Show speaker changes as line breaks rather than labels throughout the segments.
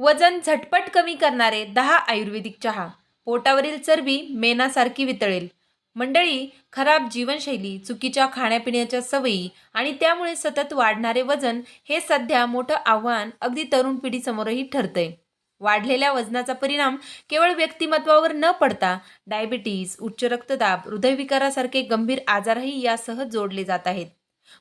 वजन झटपट कमी करणारे दहा आयुर्वेदिक चहा. पोटावरील चरबी मेनासारखी वितळेल. मंडळी खराब जीवनशैली चुकीच्या खाण्यापिण्याच्या सवयी आणि त्यामुळे सतत वाढणारे वजन हे सध्या मोठं आव्हान अगदी तरुण पिढीसमोरही ठरतंय. वाढलेल्या वजनाचा परिणाम केवळ व्यक्तिमत्वावर न पडता डायबिटीज उच्च रक्तदाब हृदयविकारासारखे गंभीर आजारही यासह जोडले जात आहेत.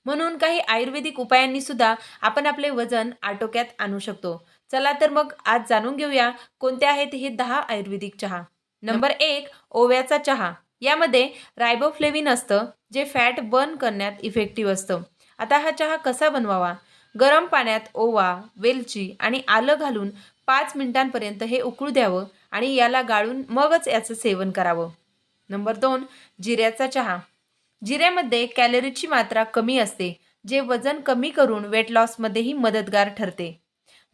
म्हणून काही आयुर्वेदिक उपायांनी सुद्धा आपण आपले वजन आटोक्यात आणू शकतो. चला तर मग आज जाणून घेऊया कोणते आहेत हे दहा आयुर्वेदिक चहा. नंबर एक ओव्याचा चहा. यामध्ये रायबोफ्लेविन असतं जे फॅट बर्न करण्यात इफेक्टिव्ह असतं. आता हा चहा कसा बनवावा? गरम पाण्यात ओवा वेलची आणि आलं घालून पाच मिनिटांपर्यंत हे उकळू द्यावं आणि याला गाळून मगच याचं सेवन करावं. नंबर दोन जिऱ्याचा चहा. जिऱ्यामध्ये कॅलरीची मात्रा कमी असते जे वजन कमी करून वेट लॉसमध्येही मदतगार ठरते.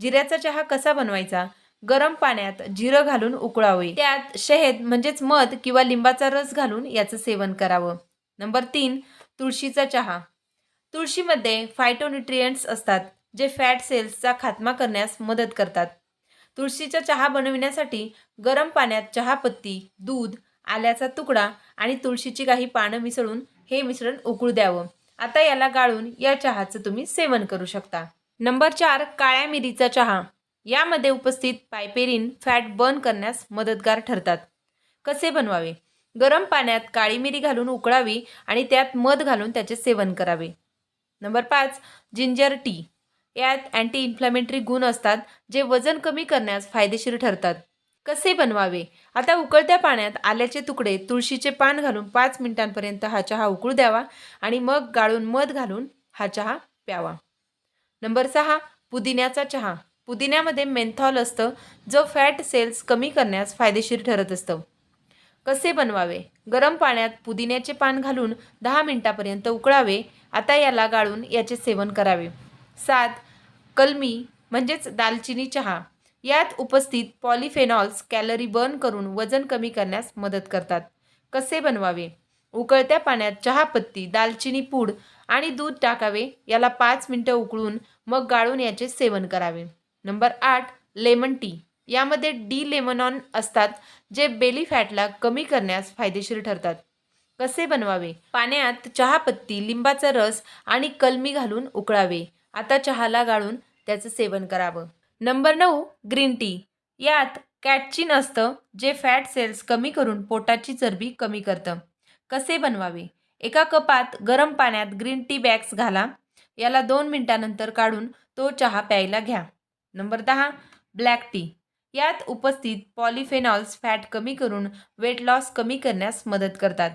जिऱ्याचा चहा कसा बनवायचा? गरम पाण्यात जिरं घालून उकळावे. त्यात शहद म्हणजेच मध किंवा लिंबाचा रस घालून याचं सेवन करावं. नंबर तीन तुळशीचा चहा. तुळशीमध्ये फायटोन्युट्रियंट्स असतात जे फॅट सेल्सचा खात्मा करण्यास मदत करतात. तुळशीचा चहा बनविण्यासाठी गरम पाण्यात चहापत्ती दूध आल्याचा तुकडा आणि तुळशीची काही पानं मिसळून हे मिश्रण उकळू द्यावं. आता याला गाळून या चहाचं तुम्ही सेवन करू शकता. नंबर चार काळ्या मिरीचा चहा. यामध्ये उपस्थित पायपेरिन फॅट बर्न करण्यास मदतगार ठरतात. कसे बनवावे? गरम पाण्यात काळी मिरी घालून उकळावी आणि त्यात मध घालून त्याचे सेवन करावे. नंबर पाच जिंजर टी. यात अँटी इन्फ्लॅमेटरी गुण असतात जे वजन कमी करण्यास फायदेशीर ठरतात. कसे बनवावे? आता उकळत्या पाण्यात आल्याचे तुकडे तुळशीचे पान घालून पाच मिनिटांपर्यंत हा चहा उकळू द्यावा आणि मग गाळून मध घालून हा चहा प्यावा. नंबर सहा पुदिन्याचा चहा. पुदिन्यामध्ये मेंथॉल असतं जो फॅट सेल्स कमी करण्यास फायदेशीर ठरत असतं. कसे बनवावे? गरम पाण्यात पुदिन्याचे पान घालून दहा मिनिटापर्यंत उकळावे. आता याला गाळून याचे सेवन करावे. सात कलमी म्हणजेच दालचिनी चहा. यात उपस्थित पॉलिफेनॉल्स कॅलरी बर्न करून वजन कमी करण्यास मदत करतात. कसे बनवावे? उकळत्या पाण्यात चहापत्ती दालचिनी पूड आणि दूध टाकावे. याला पाच मिनटं उकळून मग गाळून याचे सेवन करावे. नंबर आठ लेमन टी. यामध्ये डी लेमनॉन असतात जे बेली फॅटला कमी करण्यास फायदेशीर ठरतात. कसे बनवावे? पाण्यात चहापत्ती लिंबाचा रस आणि कलमी घालून उकळावे. आता चहाला गाळून त्याचं सेवन करावं. नंबर नऊ ग्रीन टी. यात कॅटचिन असतं जे फॅट सेल्स कमी करून पोटाची चरबी कमी करतं. कसे बनवावे? एका कपात गरम पाण्यात ग्रीन टी बॅग्स घाला. याला दोन मिनिटानंतर काढून तो चहा प्यायला घ्या. नंबर दहा ब्लॅक टी. यात उपस्थित पॉलिफेनॉल्स फॅट कमी करून वेट लॉस कमी करण्यास मदत करतात.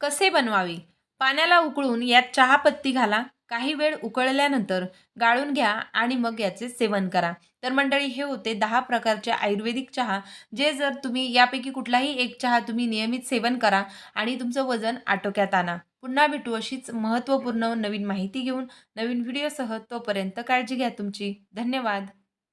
कसे बनवावे? पाण्याला उकळून यात चहापत्ती घाला. काही वेळ उकळल्यानंतर गाळून घ्या आणि मग याचे सेवन करा. तर मंडळी हे होते दहा प्रकारचे आयुर्वेदिक चहा जे जर तुम्ही यापैकी कुठलाही एक चहा तुम्ही नियमित सेवन करा आणि तुमचं वजन आटोक्यात आणा. पुन्हा भेटू अशीच महत्त्वपूर्ण नवीन माहिती घेऊन नवीन व्हिडिओसह तोपर्यंत काळजी घ्या तुमची. धन्यवाद.